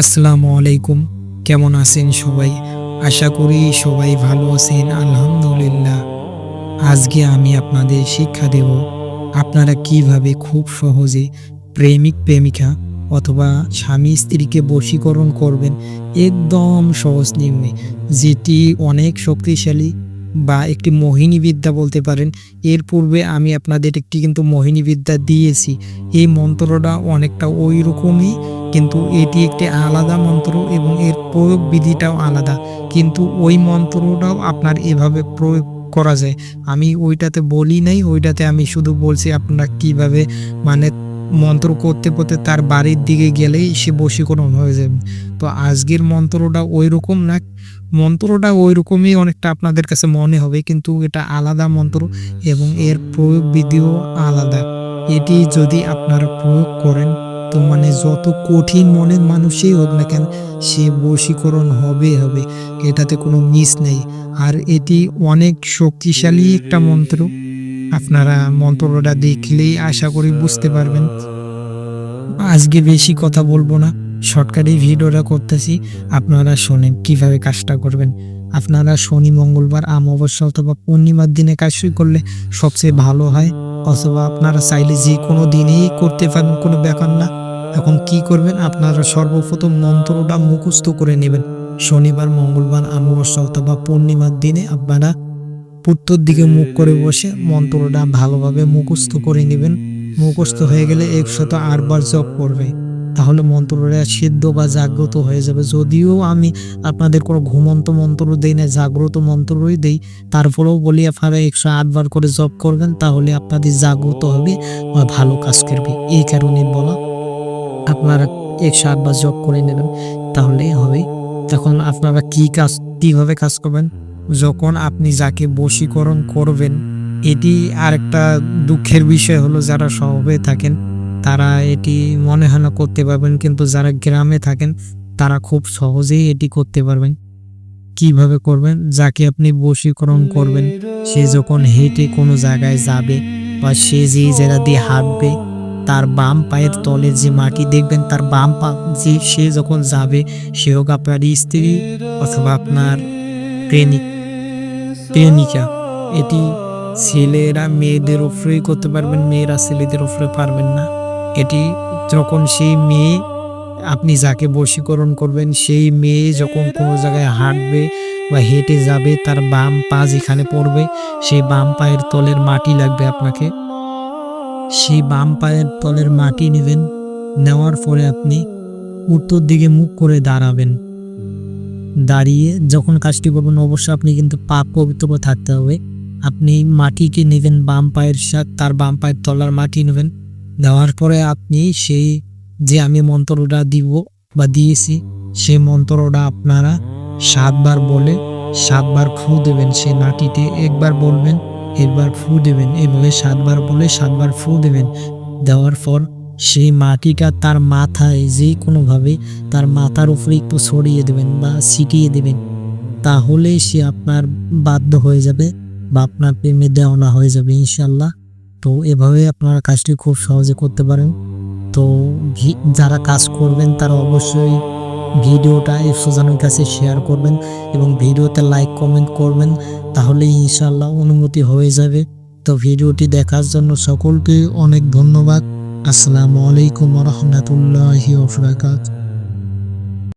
আসসালামু আলাইকুম। কেমন আছেন সবাই? আশা করি সবাই ভালো আছেন, আলহামদুলিল্লাহ। আজকে আমি আপনাদের শিক্ষা দেব, আপনারা কীভাবে খুব সহজে প্রেমিক, প্রেমিকা অথবা স্বামী স্ত্রীকে বশীকরণ করবেন একদম সহজ নিয়মে, যেটি অনেক শক্তিশালী বা একটি মোহিনী বিদ্যা বলতে পারেন। এর পূর্বে আমি আপনাদের একটি কিন্তু মোহিনী বিদ্যা দিয়েছি, এই মন্ত্রটা অনেকটা ওই রকমই কিন্তু এটি একটি আলাদা মন্ত্র এবং এর প্রয়োগ বিধিটাও আলাদা। কিন্তু ওই মন্ত্রটাও আপনার এভাবে প্রয়োগ করা যায়। আমি ওইটাতে বলি নাই, ওইটাতে আমি শুধু বলছি আপনারা কীভাবে মানে মন্ত্র করতে করতে তার বাড়ির দিকে গেলেই সে বশীকরণ হয়ে যাবে। তো আজকের মন্ত্রটা ওই রকম না, মন্ত্রটা ওই রকমই অনেকটা আপনাদের কাছে মনে হবে, কিন্তু এটা আলাদা মন্ত্র এবং এর প্রয়োগ বিধিও আলাদা। এটি যদি আপনারা প্রয়োগ করেন তো মানে যত কঠিন মনের মানুষই হোক না কেন, সে বশীকরণ হবে হবে। এটাতে কোনো মিস নেই। আর এটি অনেক শক্তিশালী একটা মন্ত্র। আপনারা মন্ত্রটা দেখলেই আশা করি বুঝতে পারবেন। আজকে বেশি কথা বলব না। শর্টকাটে ভিডিওটা করতেছি। আপনারা শোনেন কীভাবে কাজটা করবেন। আপনারা শনি, মঙ্গলবার অমাবস্যা অথবা পূর্ণিমার দিনে কাজ করলে সবচেয়ে ভালো হয়। অথবা আপনারা চাইলে যে কোনো দিনেই করতে পারেন কোনো ব্যাপার না। এখন কি করবেন? আপনারা সর্বপ্রথম মন্ত্রটা মুখস্থ করে নেবেন। শনিবার, মঙ্গলবার অমাবস্যা অথবা পূর্ণিমার দিনে আপনারা উত্তর দিকে মুখ করে বসে মন্ত্রটা ভালোভাবে মুখস্থ করে নেবেন। মুখস্থ হয়ে গেলে একশত আটবার জপ করবে। তাহলে মন্ত্রটা সিদ্ধ বা জাগ্রত হয়ে যাবে। যদিও আমি আপনাদের কোনো ঘুমন্ত মন্ত্র দেই না, জাগ্রত মন্ত্রই দেই তারপরেও বলি আপনারা একশো আটবার করে জপ করবেন, তাহলে আপনাদের জাগ্রত হবে বা ভালো কাজ করবে। এই কারণে বলা, আপনারা একশো আটবার জব করে নেবেন, তাহলে হবে। তখন আপনারা কি কাজ, কীভাবে কাজ করবেন? যখন আপনি যাকে বশীকরণ করবেন, এটি আরেকটা দুঃখের বিষয় হলো যারা শহরে থাকেন তারা এটি মনে হয় না করতে পারবেন, কিন্তু যারা গ্রামে থাকেন, তারা খুব সহজেই এটি করতে পারবেন। কীভাবে করবেন? যাকে আপনি বশীকরণ করবেন, সে যখন হেঁটে কোনো জায়গায় যাবে বা সে যে জায়গা দিয়ে হাঁটবে, তার বাম পায়ের তলে যে মাটি দেখবেন, তার বাম পা যে সে যখন যাবে সে হোক আপনার স্ত্রী অথবা আপনার প্রেমিক, প্রেমিকা? এটি ছেলেরা মেয়েদের উপরেই করতে পারবেন, মেয়েরা ছেলেদের উপরে পারবেন না। এটি যখন সেই মেয়ে আপনি যাকে বশীকরণ করবেন, সেই মেয়ে যখন কোনো জায়গায় হাঁটবে বা হেঁটে যাবে, তার বাম পা যেখানে পড়বে, সেই বাম পায়ের তলের মাটি লাগবে আপনাকে। সেই বাম পায়ের তলের মাটি নেবেন, নেওয়ার পরে আপনি উত্তর দিকে মুখ করে দাঁড়াবেন। দাঁড়িয়ে যখন কাজটি করবেন, অবশ্যই আপনি কিন্তু পা পবিত্র থাকতে হবে। আপনি মাটিকে নেবেন বাম পায়ের সাথে তার বাম পায়ের তলার মাটি নেবেন। দেওয়ার পরে আপনি সেই যে আমি মন্ত্রটা দিব বা দিয়েছি, সেই মন্ত্রটা আপনারা সাতবার বলে সাতবার ফু দেবেন সেই মাটিতে একবার বলবেন, একবার ফু দেবেন এভাবে সাতবার বলে সাতবার ফু দেবেন। দেওয়ার পর সেই মাটিটা তার মাথায় যে কোনোভাবে তার মাথার উপরে একটু ছড়িয়ে দেবেন বা ছিটিয়ে দেবেন, তাহলেই সে আপনার বাধ্য হয়ে যাবে বা আপনার প্রেমে দেওয়ানা হয়ে যাবে ইনশাল্লাহ তো এভাবে আপনারা কাজটি খুব সহজে করতে পারেন। তো যারা কাজ করবেন তারা অবশ্যই ভিডিওটা একশো জনের কাছে শেয়ার করবেন এবং ভিডিওতে লাইক কমেন্ট করবেন তাহলে ইনশাল্লাহ অনুমতি হয়ে যাবে। তো ভিডিওটি দেখার জন্য সকলকে অনেক ধন্যবাদ। আসসালামু আলাইকুম রহমতুল্লাহি ওবরাকাতুহু